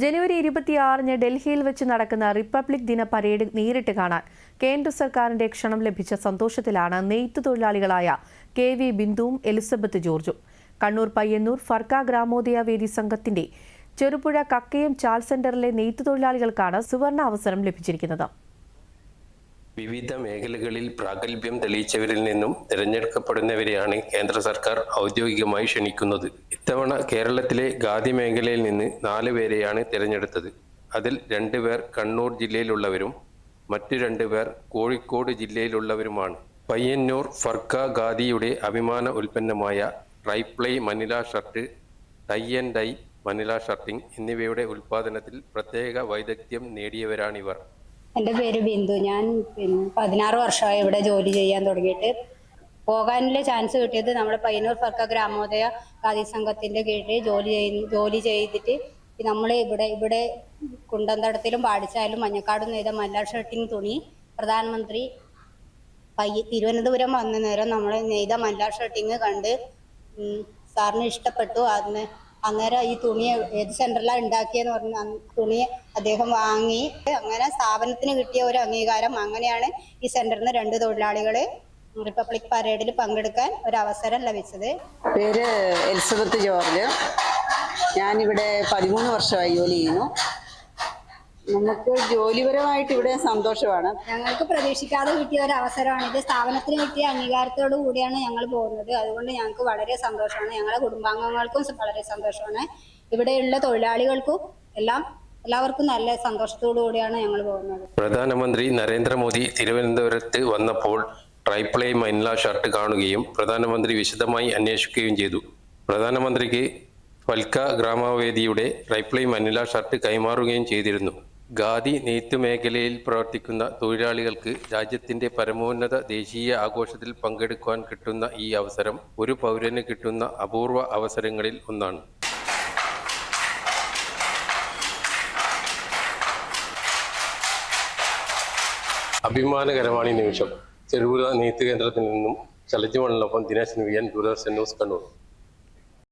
ജനുവരി ഇരുപത്തിയാറിന് ഡൽഹിയിൽ വെച്ച് നടക്കുന്ന റിപ്പബ്ലിക് ദിന പരേഡ് നേരിട്ട് കാണാൻ കേന്ദ്ര സർക്കാരിന്റെ ക്ഷണം ലഭിച്ച സന്തോഷത്തിലാണ് നെയ്ത്ത് തൊഴിലാളികളായ കെ വി ബിന്ദുവും എലിസബത്ത് ജോർജും. കണ്ണൂർ പയ്യന്നൂർ ഫർക്ക ഗ്രാമോദയ വേദി സംഘത്തിന്റെ ചെറുപുഴ കക്കയം ചാൽ സെന്ററിലെ നെയ്ത്ത് തൊഴിലാളികൾക്കാണ് സുവർണ അവസരം ലഭിച്ചിരിക്കുന്നത്. വിവിധ മേഖലകളിൽ പ്രാഗൽഭ്യം തെളിയിച്ചവരിൽ നിന്നും തിരഞ്ഞെടുക്കപ്പെടുന്നവരെയാണ് കേന്ദ്ര സർക്കാർ ഔദ്യോഗികമായി ക്ഷണിക്കുന്നത്. ഇത്തവണ കേരളത്തിലെ ഖാദി മേഖലയിൽ നിന്ന് നാല് പേരെയാണ് തിരഞ്ഞെടുത്തത്. അതിൽ രണ്ടുപേർ കണ്ണൂർ ജില്ലയിലുള്ളവരും മറ്റു രണ്ടുപേർ കോഴിക്കോട് ജില്ലയിലുള്ളവരുമാണ്. പയ്യന്നൂർ ഫർക്ക ഖാദിയുടെ അഭിമാന ഉൽപ്പന്നമായ triply Manila shirt tie and dye Manila shirting എന്നിവയുടെ ഉൽപ്പാദനത്തിൽ പ്രത്യേക വൈദഗ്ധ്യം നേടിയവരാണിവർ. എന്റെ പേര് ബിന്ദു. ഞാൻ പിന്നെ പതിനാറ് വർഷമായി ഇവിടെ ജോലി ചെയ്യാൻ തുടങ്ങിയിട്ട്. പോകാനുള്ള ചാൻസ് കിട്ടിയത് നമ്മുടെ പയ്യന്നൂർ ഫർക്ക ഗ്രാമോദയ ഖാദി സംഘത്തിന്റെ കീഴിൽ ജോലി ചെയ്യുന്ന ജോലി ചെയ്തിട്ട് നമ്മൾ ഇവിടെ ഇവിടെ കുണ്ടന്തടത്തിലും പാടിച്ചാലും മഞ്ഞക്കാടും നെയ്ത മല്ലാർ ഷർട്ടിങ് തുണി പ്രധാനമന്ത്രി പയ്യ തിരുവനന്തപുരം വന്ന നേരം നമ്മൾ നെയ്ത മല്ലാർ ഷർട്ടിങ് കണ്ട് സാറിന് ഇഷ്ടപ്പെട്ടു. അതിന് അന്നേരം ഈ തുണി ഏത് സെന്ററിലാണ് ഉണ്ടാക്കിയെന്ന് പറഞ്ഞ തുണി അദ്ദേഹം വാങ്ങി. അങ്ങനെ സ്ഥാപനത്തിന് കിട്ടിയ ഒരു അംഗീകാരം അങ്ങനെയാണ് ഈ സെന്ററിൽ നിന്ന് രണ്ട് തൊഴിലാളികളെ റിപ്പബ്ലിക് പരേഡിൽ പങ്കെടുക്കാൻ ഒരു അവസരം ലഭിച്ചത്. പേര് എലിസബത്ത് ജോർജ്. ഞാനിവിടെ പതിമൂന്ന് വർഷമായി ജോലി ചെയ്യുന്നു. നമുക്ക് ജോലിപരമായിട്ട് ഇവിടെ സന്തോഷമാണ്. ഞങ്ങൾക്ക് പ്രതീക്ഷിക്കാതെ കിട്ടിയ ഒരു അവസരമാണ്. ഇത് സ്ഥാപനത്തിന് കിട്ടിയ അംഗീകാരത്തോടു കൂടിയാണ് ഞങ്ങൾ പോകുന്നത്. അതുകൊണ്ട് ഞങ്ങൾക്ക് വളരെ സന്തോഷമാണ്. ഞങ്ങളുടെ കുടുംബാംഗങ്ങൾക്കും വളരെ സന്തോഷമാണ്. ഇവിടെയുള്ള തൊഴിലാളികൾക്കും എല്ലാം എല്ലാവർക്കും നല്ല സന്തോഷത്തോടു കൂടിയാണ് ഞങ്ങൾ പോകുന്നത്. പ്രധാനമന്ത്രി നരേന്ദ്രമോദി തിരുവനന്തപുരത്ത് വന്നപ്പോൾ ട്രൈപ്ലൈ മൈൻല ഷർട്ട് കാണുകയും പ്രധാനമന്ത്രി വിശദമായി അന്വേഷിക്കുകയും ചെയ്തു. പ്രധാനമന്ത്രിക്ക് ഫൽക്ക ഗ്രാമവേദിയുടെ റൈപ്ലൈ മനില ഷർട്ട് കൈമാറുകയും ചെയ്തിരുന്നു. ഖാദി നെയ്ത്ത് മേഖലയിൽ പ്രവർത്തിക്കുന്ന തൊഴിലാളികൾക്ക് രാജ്യത്തിന്റെ പരമോന്നത ദേശീയ ആഘോഷത്തിൽ പങ്കെടുക്കുവാൻ കിട്ടുന്ന ഈ അവസരം ഒരു പൗരന് കിട്ടുന്ന അപൂർവ അവസരങ്ങളിൽ ഒന്നാണ്. അഭിമാനകരമാണ് ഈ നിമിഷം ചെറുപുഴ നെയ്ത്ത് കേന്ദ്രത്തിൽ നിന്നും ചലച്ചുമണിനൊപ്പം ദിനേശ് എൻ ദൂരദർശൻ ന്യൂസ് കണ്ണൂർ.